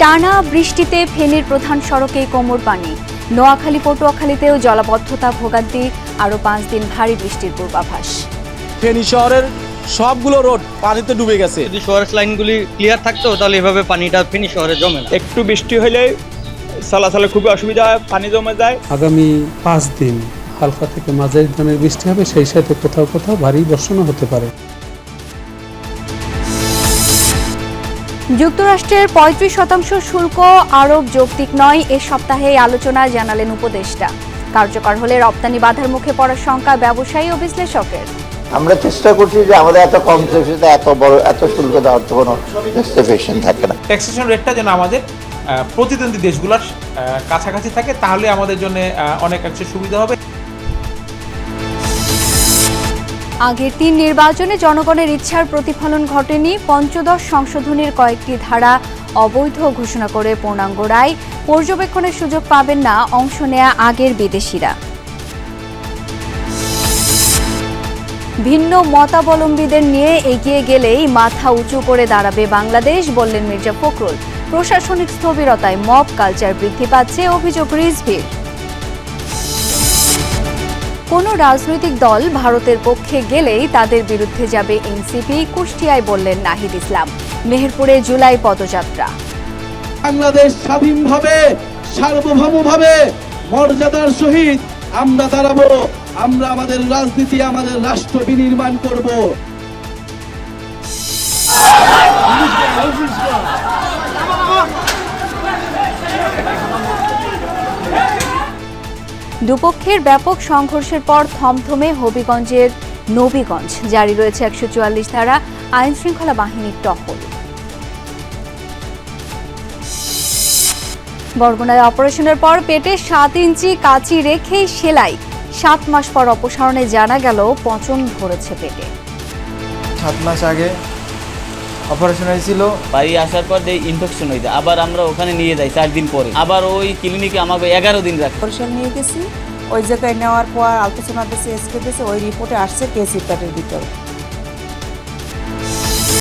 টানা বৃষ্টিতে ফেনীর প্রধান সড়কে কোমর পানি। নোয়াখালী পটুয়াখালীতেও জলাবদ্ধতা ভোগান্তি আরও পাঁচ দিন ভারী বৃষ্টির পূর্বাভাস। ফেনী শহরের সবগুলো রোড পানিতে ডুবে গেছে। যদি শহরের লাইনগুলি ক্লিয়ার থাকতো তাহলে এভাবে পানিটা ফিনি শহরে জমে না। একটু বৃষ্টি হলে চলাচলে খুবই অসুবিধা হয় পানি জমে যায়। আগামী পাঁচ দিন হালকা থেকে মাঝারি ধরনের বৃষ্টি হবে সেই সাথে কোথাও কোথাও ভারী বর্ষণও হতে পারে। যুক্তরাষ্ট্রের পঁয়ত্রিশ শতাংশ শুল্ক আরোপ যৌক্তিক নয় এ সপ্তাহে আলোচনা জানালেন উপদেষ্টা। কার্যকর হলে রপ্তানি বাধার মুখে পড়ার শঙ্কা ব্যবসায়ী ও বিশ্লেষকের। আমরা চেষ্টা করছি যে আমাদের এত কম সেফিতে এত বড় এত শুল্ক দেওয়ার তো কোনো জাস্টিফিকেশন থাকে না। ট্যাক্সেশন রেটটা যেন আমাদের আহ, প্রতিদ্বন্দ্বী দেশগুলোর কাছাকাছি থাকে তাহলে আমাদের জন্য অনেক অনেকাংশে সুবিধা হবে। আগের তিন নির্বাচনে জনগণের ইচ্ছার প্রতিফলন ঘটেনি, পঞ্চদশ সংশোধনীর কয়েকটি ধারা অবৈধ ঘোষণা করে পূর্ণাঙ্গ রায়। পর্যবেক্ষণের সুযোগ পাবেন না, অংশ নেয়া আগের বিদেশিরা। ভিন্ন মতাবলম্বীদের নিয়ে এগিয়ে গেলেই মাথা উঁচু করে দাঁড়াবে বাংলাদেশ, বললেন মির্জা ফখরুল। প্রশাসনিক স্থবিরতায় মব কালচার বৃদ্ধি পাচ্ছে, অভিযোগ রিজভির। কোনো রাজনৈতিক দল ভারতের পক্ষে গেলেই তাদের বিরুদ্ধে যাবে এনসিপি, কুষ্টিয়ায় বললেন নাহিদ ইসলাম। মেহেরপুরে জুলাই পদযাত্রা। বাংলাদেশ স্বাধীনভাবে, সার্বভৌমভাবে মর্যাদার সহিত আমরা দাঁড়াবো, আমরা আমাদের রাজনীতি, আমাদের রাষ্ট্র বিনির্মাণ করব। দুপক্ষের ব্যাপক সংঘর্ষের পর থমথমে হবিগঞ্জের নবীগঞ্জ। জারি রয়েছে একশো চুয়াল্লিশ ধারা আইন শৃঙ্খলা বাহিনীর টহল। বরগুনায় অপারেশনের পর পেটে সাত ইঞ্চি কাচি রেখেই সেলাই। সাত মাস পর অপসারণে জানা গেল পচন ধরেছে পেটে। সাত মাস আগে অপারেশন হয়েছিল। বাড়ি আসার পর যে ইনফেকশন হয়েছে যায় আবার আমরা ওখানে নিয়ে যাই চার দিন পরে। আবার ওই ক্লিনিকে আমাকে এগারো দিন রাখে। অপারেশন নিয়ে গেছি। ওই জায়গায় নেওয়ার পর আলোচনা দিয়েছে এসকে দিয়েছে ওই রিপোর্টে আসছে কেস প্যাটের ভিতর।